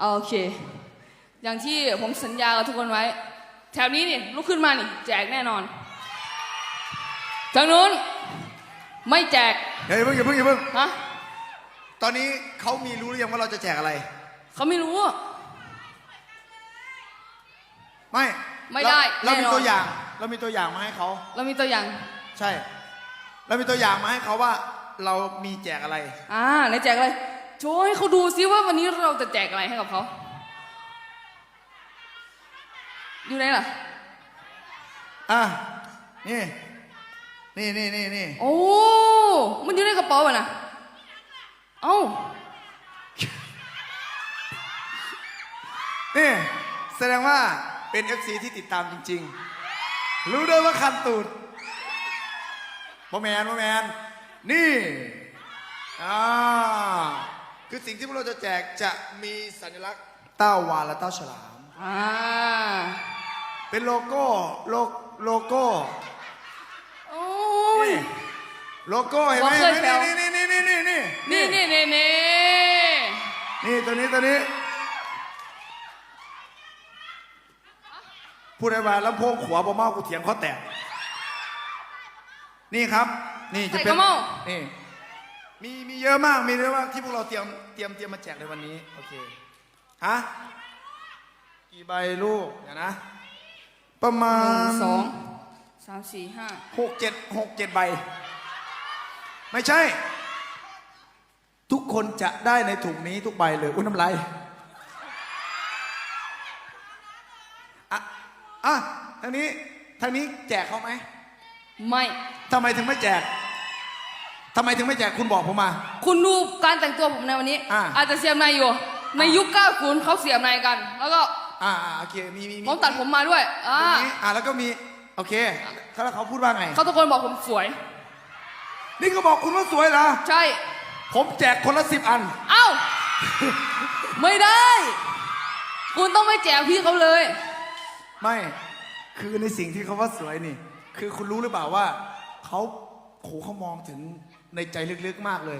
โอเค อย่างที่ผมสัญญากับทุกคนไว้ แถวนี้นี่ลุกขึ้นมานี่แจกแน่นอนทางนู้นไม่แจกเดี๋ยวอย่าเพิ่งอย่าเพิ่งอย่าเพิ่งฮะตอนนี้เขามีรู้หรือยังว่าเราจะแจกอะไร เขาไม่รู้ ไม่ไม่ได้เราเรามีแน่นอน ตัวอย่าง เรามีตัวอย่างมาให้เขาเรามีตัวอย่างใช่ เรามีตัวอย่างมาให้เขาว่า เรามีแจกอะไร อ่าไหนแจกอะไร โชว์ให้เขาดูซิว่าวันนี้เราจะแจกอะไรให้กับเขา อยู่ไหนล่ะ อะ นี่ นี่นี่นี่นี่โอ้ มันอยู่ในกระเป๋าอะนะเอ้า นี่ แสดงว่าเป็น FC ที่ติดตามจริง ๆ รู้ด้วยว่าคันตูดโมแมนโมแมนนี่ อ่า คือสิ่งที่พวกเราจะแจกจะมีสัญลักษณ์เต้าวานและเต้าฉลาม อ่าเป็นโลโก้โลโลโก้โอ้ย นี่โลโก้เห็นไหมบอกเคยแซว นี่นี่นี่นี่นี่นี่นี่นี่นี่นี่นี่ตัวนี้ตัวนี้ พูดได้ว่าลำโพงขวาบ่เมากูเถียงเขาแตกนี่ครับ นี่จะใส่เป็กนระเมานี่ มีมีเยอะมากมีเยอะมากที่พวกเราเตรียมเตรียมเตรียมมาแจกในวันนี้โอเคฮะกี่ใบลูกเดี๋ยวนะ ประมาหณนึ่งสองสามสี่ห้าหกเจ็ดหกเจ็ดใบ ไม่ใช่ ทุกคนจะได้ในถุงนี้ทุกใบเลยอุ้ยน้ำลายอะอะทางนี้ทางนี้แจกเขาไหมไม่ทำไมถึงไม่แจก ทำไมถึงไม่แจกคุณบอกผมมา คุณดูการแต่งตัวผมในวันนี้ อ่า อาจจะเสียบในอยู่ ในยุค90เขาเสียบในกัน แล้วก็อ่าอ่าโอเคมีมีมีผมตัดผมมาด้วยอ่าตรงนี้อ่าแล้วก็มีโอเคถ้าเขาพูดว่าไงเขาตะโกนบอกผมสวย นี่ก็บอกคุณว่าสวยเหรอใช่ ผมแจกคนละสิบอัน เอ้า ไม่ได้ คุณต้องไม่แจกพี่เขาเลย ไม่คือในสิ่งที่เขาว่าสวยนี่ คือคุณรู้หรือเปล่าว่าเขาโหเขามองถึง ในใจลึกๆมากเลย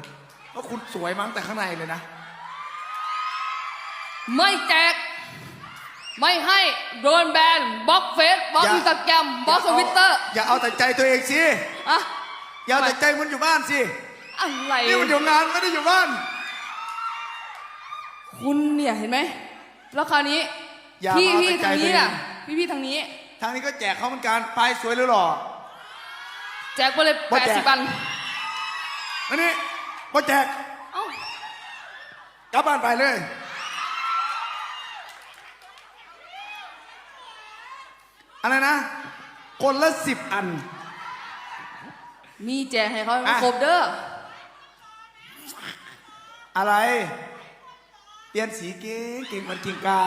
ว่าคุณสวยมั้งแต่ข้างในเลยนะ ไม่แจก ไม่ให้โดนแบนบล็อกเฟซบล็อกอย่า อินสตาแกรมบล็อกทวิตเตอร์อย่าเอาแต่ใจตัวเองสิอะอย่าเอาแต่ใจมันอยู่บ้านสิอะไร นี่มันอยู่งานไม่ได้อยู่บ้าน คุณเนี่ยเห็นไหม แล้วคราวนี้ อย่าพี่มาพี่เอาแต่ใจทางนี้ตัวเองอะ พี่พี่ทางนี้ ทางนี้ก็แจกเขาเหมือนกันไปสวยหรือหล่อ แจกไปเลยบ่แปดแจสิกบอัน นั่นนี่ก็แจกเอ้ากลับบ้านไปเลย อะไรนะ คนละสิบอัน มีแจกให้เขาอะ ครบเด้ออะไร เปลี่ยนสีเก่งเก่งเหมันกิงกา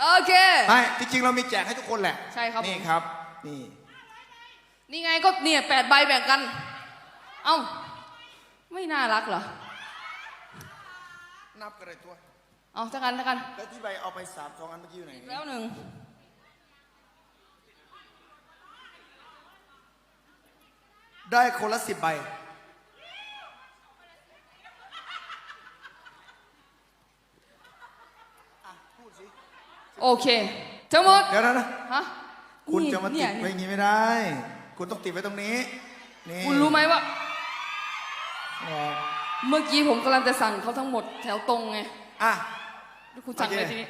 โอเค ไม่จริงๆ เรามีแจกให้ทุกคนแหละใช่ครับ นี่ครับ นี่ นี่ไงก็เนี่ยแปดใบแบ่งกัน เอ้า ไม่น่ารักเหรอ นับกันเลยตัวเอาจักันจักัน แล้วที่ใบเอาไปสามสองอันเมื่อกี้อยู่ไหนแล้วหนึ่งได้คนละสิบใบโอเคทั้งหมดเดี๋ยวนะนะฮะคุณนี่จะมาติเนี่ดยไว้อย่างนี้ไม่ได้ คุณต้องติดไว้ตรงนี้ นี่ คุณรู้ไหมว่า อ๋อเมื่อกี้ผมกำลังจะสั่งเขาทั้งหมดแถวตรงไงอะ แล้วคุณสั่งอะไรโอเค ทีนี้